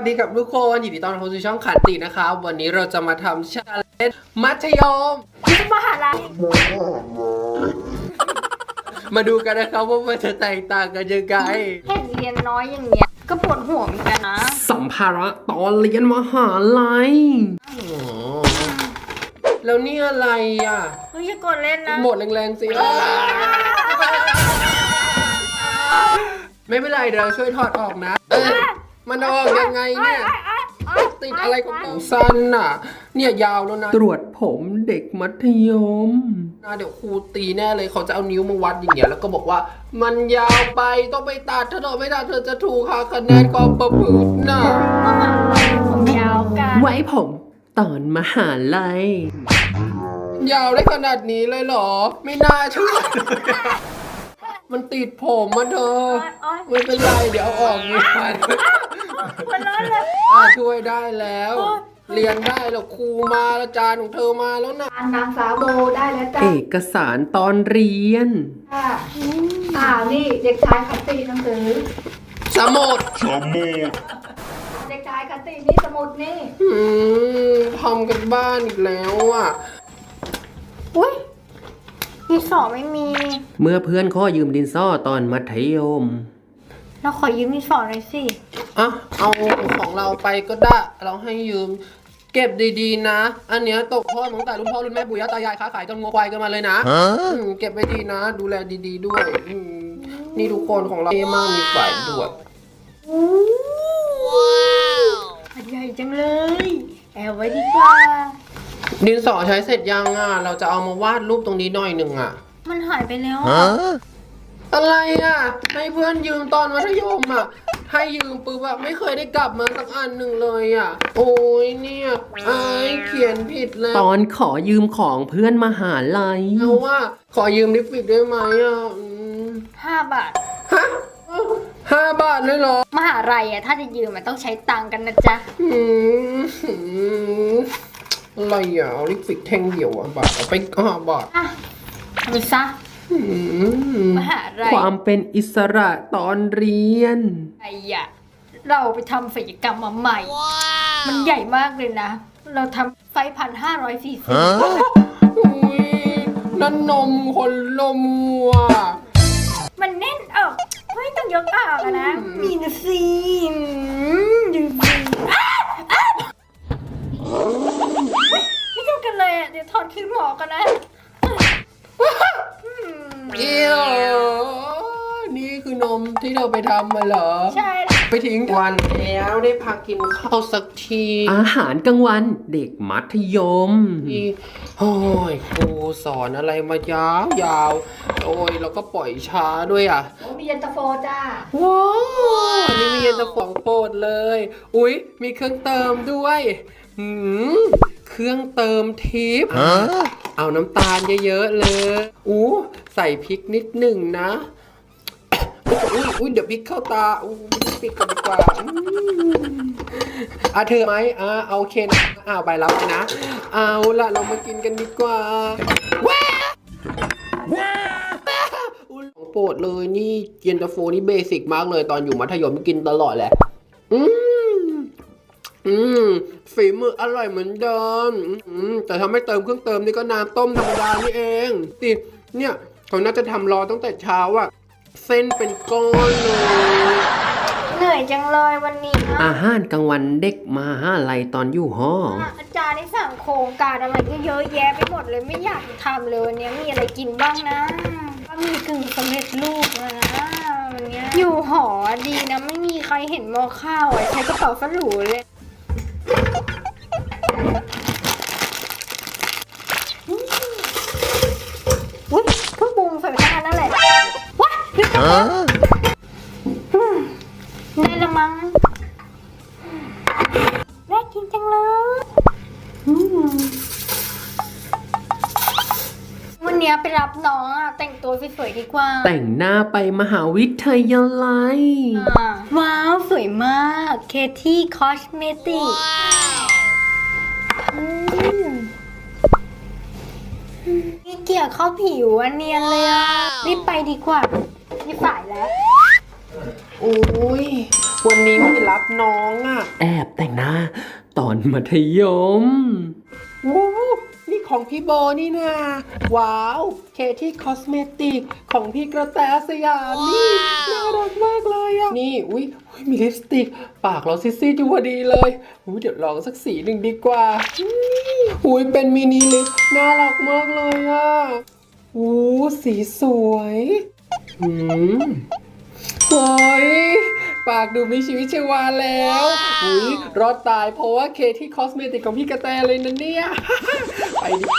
วัสดีกับทุกคนยินดีต้อนรับเข้าสู่ช่องขันตินะครับ วันนี้เราจะมาทำชาเลนจ์มัธยม มหาลัยมาดูกันนะครับว่ามันจะแตกต่างกันยังไง เห็นเรียนน้อยอย่างเงี้ย ก็ปวดหัวเหมือนกันนะสัมภาระตอนเรียนมหาลัยอ๋อแล้วนี่อะไรอะ เฮ้ยอย่ากดเล่นนะหมดแรงๆสิ ไม่เป็นไรเดี๋ยวเราช่วยถอดออกนะ เออ มันออกยังไงเนี่ย ติดอะไรของผมสั้นน่ะ เนี่ยยาวแล้วนะตรวจผมเด็กมัธยมนะเดี๋ยวครูตีแน่เลยเขาจะเอานิ้วมาวัดอย่างเงี้ยแล้วก็บอกว่า มันยาวไปต้องไปตัดถ้าเธอไม่ตัดเธอจะถูกหักคะแนนกองประพฤติน่ะมหาลัยผมยาวกันไว้ผมตอนมหาลัยยาวได้ขนาดนี้เลยเหรอ ไม่น่าเชื่อเลยอะมันติดผมมาเธอโอ๊ย ไม่เป็นไร เดี๋ยวเอาออกนี่มั นมันร้อนเลยอ่าช่วยได้แล้ว เรียนได้แล้วครูมาอาจารย์ของเธอมาแล้วนะนางสาวโบได้แล้วจ้ะเอกสารตอนเรียน ค่ะอ่านี่เด็กชายคัตติหนังสือ สมุดเด็กชายคัตตินี่สมุดนี่อืมทำกันบ้านอีกแล้วอะ อุ้ยมีสอไม่มี เมื่อเพื่อนข้อยืมดินสอตอนมัธยม เราขอยืมมีสอหน่อยสิอะเอาของเราไปก็ได้ เราให้ยืม เก็บดีๆนะ อันเนี้ยตกทอดมาตั้งแต่รุ่นพ่อรุ่นแม่ปู่ย่าตายายค้าขายจนงัวควายกันมาเลยนะอืมเก็บไว้ดีนะ ดูแลดีๆด้วยอืมนี่ทุกคนของเราเอมากมีฝ่ายด้วย อันใหญ่จังเลย แอบไว้ดีกว่า ดินสอใช้เสร็จยังอะ เราจะเอามาวาดรูปตรงนี้หน่อยหนึ่งอะ มันหายไปแล้วอะ ไรอะ ให้เพื่อนยืมตอนมัธยมอะ ให้ยืมปุ๊บแบบไม่เคยได้กลับมาสักอันหนึ่งเลยอะ โอ้ยเนี่ยไอ้ายเขียนผิดแล้วตอนขอยืมของเพื่อนมหาลัยเอาว่า ขอยืมลิปสติกได้ไหมอะอืมห้าบาท ฮะห้าบาทเลยเหรอมหาลัยอะถ้าจะยืมมันต้องใช้ตังค์กันนะจ๊ะ อืมอืมอะไรอะเอาลิปสติกแท่งเดียวอะบาทเอาไปห้าบาทอะเอาไปซะ อืมมหาลัย ความเป็นอิสระตอนเรียน ไอ้อะเราไปทำศัลยกรรมมาใหม่ มันใหญ่มากเลยนะ เราทำไฟพันห้าร้อยสี่สิบอุ้ยนั่นนมคนลมวัว มันแน่นออกไม่ต้องยกออกอะนะ มีนะสิอืมดูสิอ้าอ้าไม่เท่ากันเลยอะเดี๋ยวถอดคืนหมอกันนะอืม เอียวนี่ คือนมที่เราไปทำมาเหรอ ใช่ไปทิ้งวันแล้วได้พักกินข้าวสักทีอาหารกลางวันเด็กมัธยม ที่โอ้ยครูสอนอะไรมายาวยาวๆโอ้ยแล้วก็ปล่อยช้าด้วยอะ โอ้มีเย็นตาโฟจ้า ว้าวอันนี้มีเย็นตาโฟของโปรดเลย อุ๊ย มีเครื่องเติมด้วยหืมเครื่องเติมทิป เอาน้ำตาลเยอะๆเลย อู้ ใส่พริกนิดหนึ่งนะ อุ้ยอุ้ยเดี๋ยวพริกเข้าตาอู้ยปิดก่อนดีกว่าอะเธอไหมอ่าเอาโอเคนะอ้าวไปรับนะ เอาละเรามากินกันดีกว่าว้าวอุ๊ยของโปรดเลยนี่เย็นตาโฟนี่เบสิกมากเลยตอนอยู่มัธยมกินตลอดแหละ อืมอืมฝีมืออร่อยเหมือนเดิมอืมแต่ถ้าไม่เติมเครื่องเติมนี่ก็น้ำต้มธรรมดานี่เองติเนี่ยเขาน่าจะทำรอตั้งแต่เช้าอะ เส้นเป็นก้อนเลย เหนื่อยจังเลยวันนี้นะอาหารกลางวันเด็กมหาลัยตอนอยู่หอ อาจารย์ได้สั่งโครงการอะไรก็เยอะแยะไปหมดเลยไม่อยากทำเลยวันนี้มีอะไรกินบ้างนะก็มีกึ่งสำเร็จรูปนะวันเนี้ยอยู่หอดีนะไม่มีใครเห็นหม้อข้าวอะใช้กระเป๋าฝรูเลย ได้ละมั้งน่ากินจังเลยอืมวันเนี้ยไปรับน้องอะแต่งตัวสวยๆดีกว่าแต่งหน้าไปมหาวิทยาลัย อ่าว้าว สวยมาก เคที่คอสเมติกนี่เกี่ยวเข้าผิวอันเนียนเลยอะรีบไปดีกว่า นี่ฝ่ายแล้ว โอ้ย วันนี้มีรับน้องอะ แอบแต่งหน้า ตอนมัธยมวู้นี่ของพี่โบนี่นาว้าว เคที่คอสเมติกของพี่กระแตสยามนี่น่ารักมากเลยอะ นี่ อุ้ยอุ๊ยมีลิปสติก ปากเราซีดๆอยู่พอดีเลยอุ้ยเดี๋ยวลองสักสีหนึ่งดีกว่าอุ้ยเป็นมินิลิปน่ารักมากเลยอะอู้สีสวย อืมโอ้ยปากดูมีชีวิตชีวาแล้วอุ้ยรอดตายเพราะว่าเคที่คอสเมติกของพี่กระแตเลยนะเนี่ย ไปดีกว่า